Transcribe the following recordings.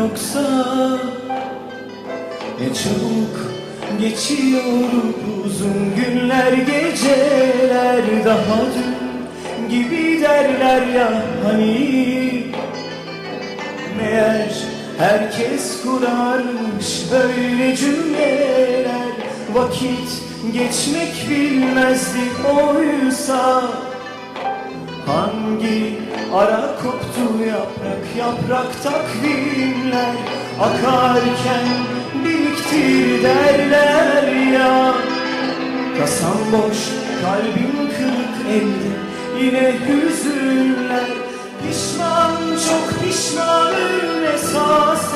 Yoksa Ne çabuk geçiyor uzun günler geceler Daha dün gibi derler ya hani. Meğer herkes kurarmış böyle cümleler Vakit geçmek bilmezdi oysa Hangi ara koptu yaprak yaprak takvimler? Akarken biriktir derler ya. Kasam boş kalbim kırık elde yine hüzünler. Pişman çok pişmanım esasen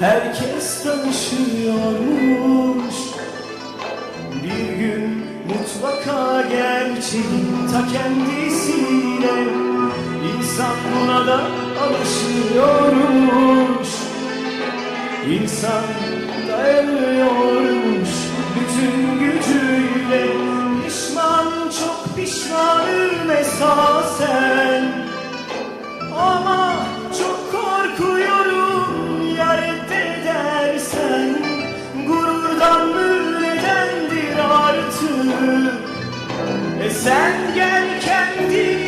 herkes tanışıyormuş. Bir gün mutlaka gerçeğin ta kendisiyle İnsan buna da alışıyormuş. İnsan dayanıyormuş bütün gücüyle. Pişman çok pişmanım esasen sen gel kendin